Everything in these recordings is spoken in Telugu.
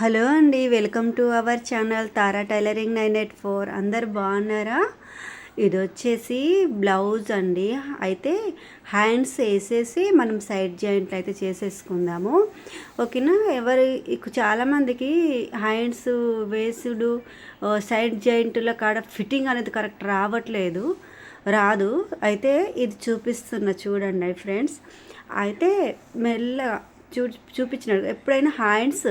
హలో అండి welcome to our channel Tara tailoring nine eight four. అందరు బాగున్నారా? ఇది వచ్చేసి బ్లౌజ్ అండి. అయితే హ్యాండ్స్ వేసేసి మనం సైడ్ జాయింట్లు అయితే చేసేసుకుందాము. ఓకేనా? ఎవరు చాలామందికి హ్యాండ్స్ వేసుడు సైడ్ జాయింట్ల కాడ ఫిట్టింగ్ అనేది కరెక్ట్ రావట్లేదు. రాదు. అయితే ఇది చూపిస్తున్న చూడండి ఫ్రెండ్స్. అయితే మెల్లగా చూ చూపించినాడు. ఎప్పుడైనా హ్యాండ్స్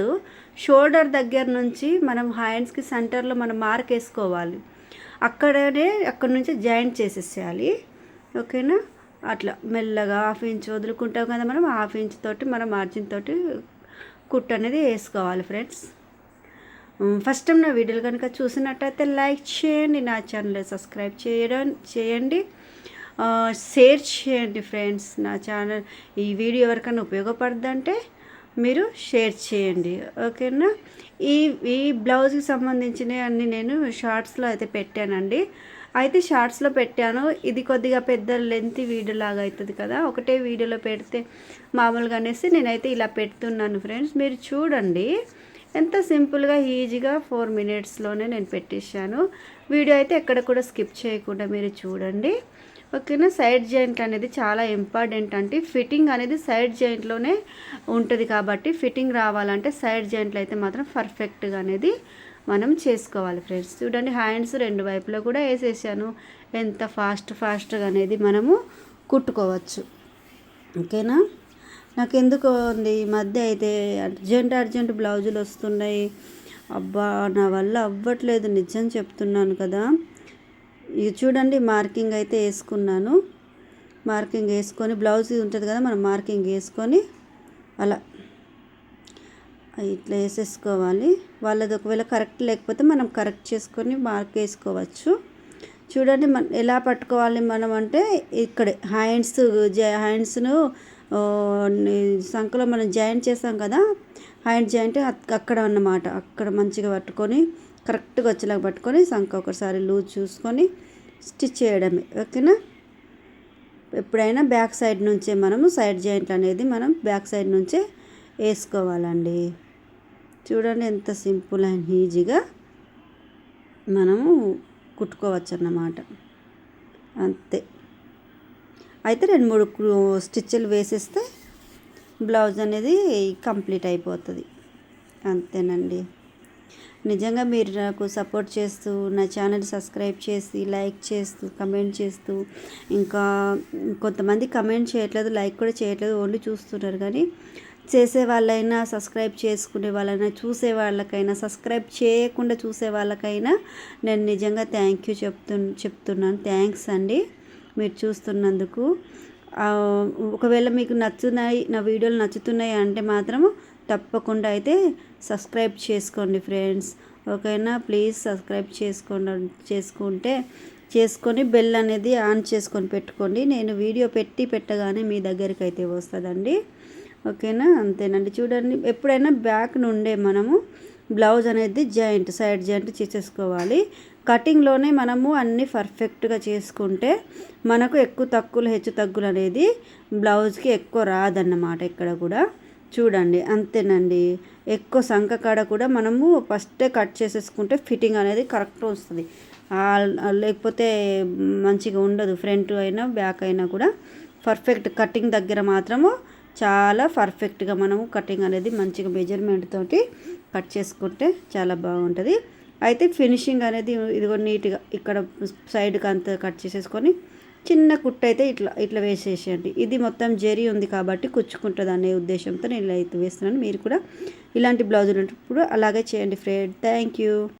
షోల్డర్ దగ్గర నుంచి మనం హ్యాండ్స్కి సెంటర్లో మనం మార్క్ వేసుకోవాలి. అక్కడనే అక్కడ నుంచి జాయింట్ చేసేసేయాలి. ఓకేనా? అట్లా మెల్లగా హాఫ్ ఇంచ్ వదులుకుంటాం కదా మనం హాఫ్ ఇంచ్ తోటి మనం మార్జిన్ తోటి కుట్ అనేది వేసుకోవాలి ఫ్రెండ్స్ ఫస్ట్ టైం నా వీడియోలు కనుక చూసినట్టయితే లైక్ చేయండి. నా ఛానల్ సబ్స్క్రైబ్ చేయడం చేయండి. షేర్ చేయండి ఫ్రెండ్స్ నా ఛానల్ ఈ వీడియో ఎవరికైనా ఉపయోగపడుతుందంటే మీరు షేర్ చేయండి. ఓకేనా ఈ ఈ బ్లౌజ్కి సంబంధించినవి అన్నీ నేను షార్ట్స్లో అయితే పెట్టానండి. అయితే షార్ట్స్లో పెట్టాను. ఇది కొద్దిగా పెద్ద లెంత్ వీడియో లాగా అవుతుంది కదా. ఒకటే వీడియోలో పెడితే మామూలుగా అనేసి నేనైతే ఇలా పెడుతున్నాను ఫ్రెండ్స్ మీరు చూడండి. ఎంత సింపుల్గా ఈజీగా ఫోర్ మినిట్స్లోనే నేను పెట్టేశాను. వీడియో అయితే ఎక్కడ కూడా స్కిప్ చేయకుండా మీరు చూడండి. ఓకేనా? సైడ్ జాయింట్ అనేది చాలా ఇంపార్టెంట్ అంటే ఫిట్టింగ్ అనేది సైడ్ జాయింట్లోనే ఉంటుంది కాబట్టి ఫిట్టింగ్ రావాలంటే సైడ్ జాయింట్లు అయితే మాత్రం పర్ఫెక్ట్గా అనేది మనం చేసుకోవాలి ఫ్రెండ్స్. చూడండి హ్యాండ్స్ రెండు వైపులో కూడా వేసేసాను. ఎంత ఫాస్ట్ ఫాస్ట్గా అనేది మనము కుట్టుకోవచ్చు. ఓకేనా? నాకు ఎందుకు ఉంది ఈ మధ్య అయితే అర్జెంట్ అర్జెంట్ బ్లౌజులు వస్తున్నాయి. అబ్బా నా వల్ల అవ్వట్లేదు నిజం చెప్తున్నాను కదా. ఇది చూడండి మార్కింగ్ అయితే వేసుకున్నాను. మార్కింగ్ వేసుకొని బ్లౌజ్ ఉంటుంది కదా మనం మార్కింగ్ వేసుకొని అలా. ఇట్లా వేసేసుకోవాలి. వాళ్ళది ఒకవేళ కరెక్ట్ లేకపోతే మనం కరెక్ట్ చేసుకొని మార్క్ వేసుకోవచ్చు. చూడండి మన ఎలా పట్టుకోవాలి మనం అంటే ఇక్కడ హ్యాండ్స్ హ్యాండ్స్ను సంఖలో మనం జాయింట్ చేసాం కదా హ్యాండ్ జాయింట్ అక్కడ అన్నమాట. అక్కడ మంచిగా పట్టుకొని కరెక్ట్గా వచ్చేలాగా పట్టుకొని సంఖ ఒకసారి లూజ్ చూసుకొని స్టిచ్ చేయడమే. ఓకేనా? ఎప్పుడైనా బ్యాక్ సైడ్ నుంచే మనము సైడ్ జాయింట్ అనేది మనం బ్యాక్ సైడ్ నుంచే వేసుకోవాలండి. చూడండి ఎంత సింపుల్ అండ్ ఈజీగా మనము కుట్టుకోవచ్చు అన్నమాట అంతే. అయితే రెండు మూడు స్టిచ్లు వేసేస్తే బ్లౌజ్ అనేది కంప్లీట్ అయిపోతుంది. అంతేనండి. నిజంగా మీరు నాకు సపోర్ట్ చేస్తూ నా ఛానల్ సబ్స్క్రైబ్ చేసి లైక్ చేస్తూ కమెంట్ చేస్తూ ఇంకా కొంతమంది కమెంట్ చేయట్లేదు లైక్ కూడా చేయట్లేదు ఓన్లీ చూస్తున్నారు. కానీ చేసే వాళ్ళైనా సబ్స్క్రైబ్ చేసుకునే వాళ్ళైనా చూసే వాళ్ళకైనా సబ్స్క్రైబ్ చేయకుండా చూసే వాళ్ళకైనా నేను నిజంగా థ్యాంక్ యూ చెప్తు చెప్తున్నాను. థ్యాంక్స్ అండి. మీరు చూస్తున్నందుకు ఒకవేళ మీకు నచ్చున్నాయి నా వీడియోలు నచ్చుతున్నాయి అంటే మాత్రము తప్పకుండా అయితే సబ్స్క్రైబ్ చేసుకోండి ఫ్రెండ్స్. ఓకేనా? ప్లీజ్ సబ్స్క్రైబ్ చేసుకోండి చేసుకుంటే చేసుకొని బెల్ అనేది ఆన్ చేసుకొని పెట్టుకోండి. నేను వీడియో పెట్టి పెట్టగానే మీ దగ్గరికి అయితే వస్తుందండి. ఓకేనా? అంతేనండి. చూడండి ఎప్పుడైనా బ్యాక్ నుండే మనము బ్లౌజ్ అనేది జాయింట్ సైడ్ జాయింట్ చేసేసుకోవాలి. కటింగ్లోనే మనము అన్నీ పర్ఫెక్ట్గా చేసుకుంటే మనకు ఎక్కువ తక్కువలు హెచ్చు తగ్గులు అనేది బ్లౌజ్కి ఎక్కువ రాదన్నమాట ఇక్కడ కూడా. చూడండి అంతేనండి. ఎక్కువ సంఖ కాడ కూడా మనము ఫస్టే కట్ చేసేసుకుంటే ఫిట్టింగ్ అనేది కరెక్ట్ వస్తుంది. లేకపోతే మంచిగా ఉండదు ఫ్రంట్ అయినా బ్యాక్ అయినా కూడా. పర్ఫెక్ట్ కటింగ్ దగ్గర మాత్రము చాలా పర్ఫెక్ట్గా మనము కటింగ్ అనేది మంచిగా మెజర్మెంట్ తోటి కట్ చేసుకుంటే చాలా బాగుంటుంది. అయితే ఫినిషింగ్ అనేది ఇదిగో నీట్గా ఇక్కడ సైడ్కి అంత కట్ చేసేసుకొని చిన్న కుట్ట అయితే ఇట్లా ఇట్లా వేసేసేయండి. ఇది మొత్తం జెరీ ఉంది కాబట్టి కుచ్చుకుంటుంది అనే ఉద్దేశంతో నేను ఇలా అయితే వేస్తున్నాను. మీరు కూడా ఇలాంటి బ్లౌజులు ఉన్నప్పుడు అలాగే చేయండి ఫ్రెండ్. Thank you